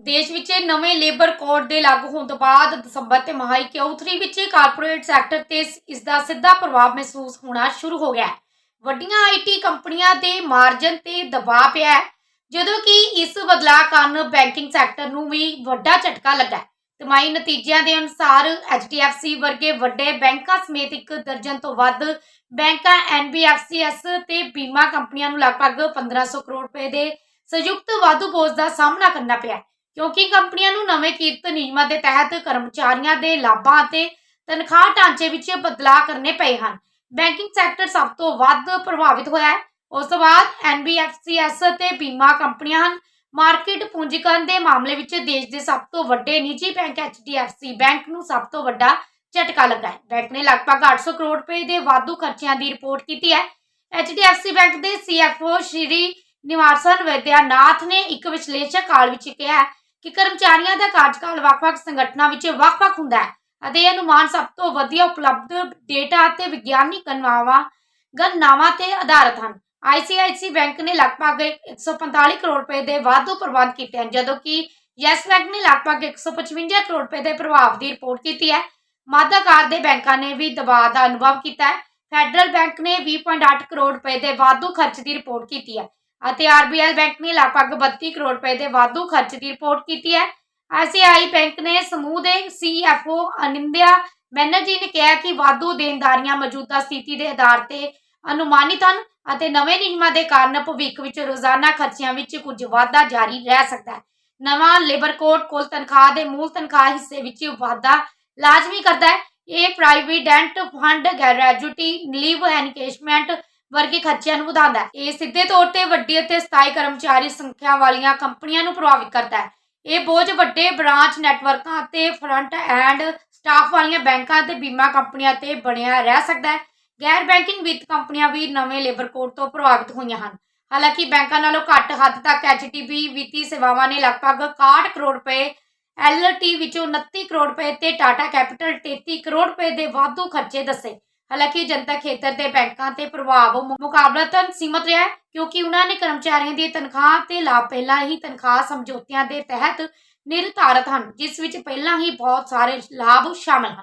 ਦੇਸ਼ ਵਿੱਚ ਨਵੇਂ ਲੇਬਰ ਕੋਡ ਦੇ ਲਾਗੂ ਹੋਣ ਤੋਂ ਬਾਅਦ ਦਸੰਬਰ ਤੇ ਮਹਾਈ Q3 ਵਿੱਚ ਕਾਰਪੋਰੇਟ ਸੈਕਟਰ ਤੇ ਇਸ ਦਾ ਸਿੱਧਾ ਪ੍ਰਭਾਵ ਮਹਿਸੂਸ ਹੋਣਾ ਸ਼ੁਰੂ ਹੋ ਗਿਆ ਹੈ। ਵੱਡੀਆਂ ਆਈਟੀ ਕੰਪਨੀਆਂ ਦੇ ਮਾਰਜਨ ਤੇ ਦਬਾਅ ਪਿਆ ਹੈ, ਜਦੋਂ ਕਿ ਇਸ ਬਦਲਾਅ ਕਾਰਨ ਬੈਂਕਿੰਗ ਸੈਕਟਰ ਨੂੰ ਵੀ ਵੱਡਾ ਝਟਕਾ ਲੱਗਾ ਹੈ। ਨਤੀਜਿਆਂ ਦੇ ਅਨੁਸਾਰ HDFC ਵਰਗੇ ਵੱਡੇ ਬੈਂਕਾਂ ਸਮੇਤ ਇੱਕ ਦਰਜਨ ਤੋਂ ਵੱਧ ਬੈਂਕਾਂ NBFCS ਤੇ ਬੀਮਾ ਕੰਪਨੀਆਂ ਨੂੰ ਲਗਭਗ 1500 ਕਰੋੜ ਰੁਪਏ ਦੇ ਸੰਯੁਕਤ ਵਾਧੂ ਬੋਝ ਦਾ ਸਾਹਮਣਾ ਕਰਨਾ ਪਿਆ ਕਿਉਂਕਿ ਕੰਪਨੀਆਂ ਨੂੰ ਨਵੇਂ ਕੀਮਤ ਨਿਯਮਾਂ ਦੇ ਤਹਿਤ ਕਰਮਚਾਰੀਆਂ ਦੇ ਲਾਭਾਂ ਅਤੇ ਤਨਖਾਹ ਢਾਂਚੇ ਵਿੱਚ ਬਦਲਾਅ ਕਰਨੇ ਪਏ ਹਨ। ਬੈਂਕਿੰਗ ਸੈਕਟਰ ਸਭ ਤੋਂ ਵੱਧ ਪ੍ਰਭਾਵਿਤ ਹੋਇਆ ਹੈ। ਉਸ ਤੋਂ ਬਾਅਦ NBFCS ਅਤੇ ਬੀਮਾ ਕੰਪਨੀਆਂ ਹਨ। ਮਾਰਕੀਟ ਪੂੰਜੀਕਰਨ ਦੇ ਮਾਮਲੇ ਵਿੱਚ ਦੇਸ਼ ਦੇ ਸਭ ਤੋਂ ਵੱਡੇ ਨਿੱਜੀ ਬੈਂਕ HDFC ਬੈਂਕ ਨੂੰ ਸਭ ਤੋਂ ਵੱਡਾ ਝਟਕਾ ਲੱਗਾ ਹੈ। ਬੈਂਕ ਨੇ ਲਗਭਗ 800 ਕਰੋੜ ਰੁਪਏ ਦੇ ਵਾਧੂ ਖਰਚਿਆਂ ਦੀ ਰਿਪੋਰਟ ਕੀਤੀ ਹੈ। HDFC ਬੈਂਕ ਦੇ CFO ਸ਼੍ਰੀ ਨਿਵਾਸਨ ਵਿਦਿਆਨਾਥ ਨੇ ਇੱਕ ਵਿਸ਼ਲੇਸ਼ਕ ਕਾਲ ਵਿੱਚ ਕਿਹਾ ਕਿ ਕਰਮਚਾਰੀਆਂ ਦਾ ਕਾਰਜਕਾਲ ਵੱਖ-ਵੱਖ ਸੰਗਠਨਾਂ ਵਿੱਚ ਵੱਖ-ਵੱਖ ਹੁੰਦਾ ਹੈ ਅਤੇ ਇਹ ਅਨੁਮਾਨ ਸਭ ਤੋਂ ਵਧੀਆ ਉਪਲਬਧ ਡੇਟਾ ਅਤੇ ਵਿਗਿਆਨਿਕ ਗਣਨਾਵਾਂ ਗਣਨਾਵਾਂ ਤੇ ਆਧਾਰਿਤ ਹਨ। ICICI ਬੈਂਕ ਨੇ ਲਗਭਗ 145 ਕਰੋੜ ਰੁਪਏ ਦੇ ਵਾਧੂ ਪ੍ਰਬੰਧ ਕੀਤੇ ਹਨ, ਜਦੋਂ ਕਿ ਯੈਸ ਬੈਂਕ ਨੇ ਲਗਭਗ 155 ਕਰੋੜ ਰੁਪਏ ਦੇ ਪ੍ਰਭਾਵ ਦੀ ਰਿਪੋਰਟ ਕੀਤੀ ਹੈ। ਮਾਧਾਕਾਰ ਦੇ ਬੈਂਕਾਂ ਨੇ ਵੀ ਦਬਾਅ ਦਾ ਅਨੁਭਵ ਕੀਤਾ ਹੈ। ਫੈਡਰਲ ਬੈਂਕ ਨੇ 20.8 ਕਰੋੜ ਰੁਪਏ ਦੇ ਵਾਧੂ ਖਰਚ ਦੀ ਰਿਪੋਰਟ ਕੀਤੀ ਹੈ। ਅਤੇ ਆਰਬੀਐਲ ਬੈਂਕ ਨੇ ਲਗਭਗ 32 ਕਰੋੜ ਰੁਪਏ ਦੇ ਵਾਧੂ ਖਰਚ ਦੀ ਰਿਪੋਰਟ ਕੀਤੀ ਹੈ। ਆਈਸੀਆਈ ਬੈਂਕ ਨੇ ਸਮੂਹ ਦੇ ਸੀਐਫਓ ਅਨਿੰਦਿਆ ਬੈਨਰਜੀ ਨੇ ਕਿਹਾ ਕਿ ਵਾਧੂ ਦੇਣਦਾਰੀਆਂ ਮੌਜੂਦਾ ਸਥਿਤੀ ਦੇ ਆਧਾਰ ਤੇ ਅਨੁਮਾਨਿਤ ਹਨ ਅਤੇ ਨਵੇਂ ਨਿਯਮਾਂ ਦੇ ਕਾਰਨ ਭਵਿੱਖ ਵਿੱਚ ਰੋਜ਼ਾਨਾ ਖਰਚਿਆਂ ਵਿੱਚ ਕੁਝ ਵਾਧਾ ਜਾਰੀ ਰਹਿ ਸਕਦਾ ਹੈ। ਨਵਾਂ ਲੇਬਰ ਕੋਡ ਕੋਲ ਤਨਖਾਹ ਦੇ ਮੂਲ ਤਨਖਾਹ ਹਿੱਸੇ ਵਿੱਚ ਵਾਧਾ ਲਾਜ਼ਮੀ ਕਰਦਾ ਹੈ। ਇਹ ਪ੍ਰਾਈਵੇਡੈਂਟ ਫੰਡ ਗ੍ਰੈਜੂਟੀ ਲੀਵ ਐਨਕੇਸ਼ਮੈਂਟ ਵਰਗੇ ਖਰਚਿਆਂ ਨੂੰ ਵਧਾਉਂਦਾ ਹੈ। ਇਹ ਸਿੱਧੇ ਤੌਰ ਤੇ ਵੱਡੀ ਅਤੇ ਸਥਾਈ ਕਰਮਚਾਰੀ ਸੰਖਿਆ ਵਾਲੀਆਂ ਕੰਪਨੀਆਂ ਨੂੰ ਪ੍ਰਭਾਵਿਤ ਕਰਦਾ ਹੈ। ਇਹ ਬੋਝ ਵੱਡੇ ਬ੍ਰਾਂਚ ਨੈਟਵਰਕਾਂ ਅਤੇ ਫਰੰਟ ਐਂਡ ਸਟਾਫ ਵਾਲੀਆਂ ਬੈਂਕਾਂ ਅਤੇ ਬੀਮਾ ਕੰਪਨੀਆਂ ਤੇ ਬਣਿਆ ਰਹਿ ਸਕਦਾ ਹੈ। ਗੈਰ ਬੈਂਕਿੰਗ ਵਿੱਤ ਕੰਪਨੀਆਂ ਵੀ ਨਵੇਂ ਲੇਬਰ ਕੋਡ ਤੋਂ ਪ੍ਰਭਾਵਿਤ ਹੋਈਆਂ ਹਨ। ਹਾਲਾਂਕਿ ਬੈਂਕਾਂ ਨਾਲੋਂ ਘੱਟ ਹੱਦ ਤੱਕ ਐਚਟੀਬੀ ਵਿੱਤੀ ਸੇਵਾਵਾਂ ਨੇ ਲਗਭਗ 61 ਕਰੋੜ ਰੁਪਏ, ਐਲਟੀ ਵਿੱਚੋਂ 29 ਕਰੋੜ ਰੁਪਏ ਤੇ ਟਾਟਾ ਕੈਪੀਟਲ 33 ਕਰੋੜ ਰੁਪਏ ਦੇ ਵਾਧੂ ਖਰਚੇ ਦੱਸੇ। ਹਾਲਾਂਕਿ ਜਨਤਕ ਖੇਤਰ ਦੇ ਬੈਂਕਾਂ ਤੇ ਪ੍ਰਭਾਵ ਮੁ- ਮੁਕਾਬਲਤਨ ਸੀਮਤ ਰਿਹਾ ਕਿਉਂਕਿ ਉਹਨਾਂ ਨੇ ਕਰਮਚਾਰੀਆਂ ਦੀ ਤਨਖਾਹ ਤੇ ਲਾਭ ਪਹਿਲਾਂ ਹੀ ਤਨਖਾਹ ਸਮਝੌਤਿਆਂ ਦੇ ਤਹਿਤ ਨਿਰਧਾਰਤ ਹਨ, ਜਿਸ ਵਿੱਚ ਪਹਿਲਾਂ ਹੀ ਬਹੁਤ ਸਾਰੇ ਲਾਭ ਸ਼ਾਮਲ ਹਨ।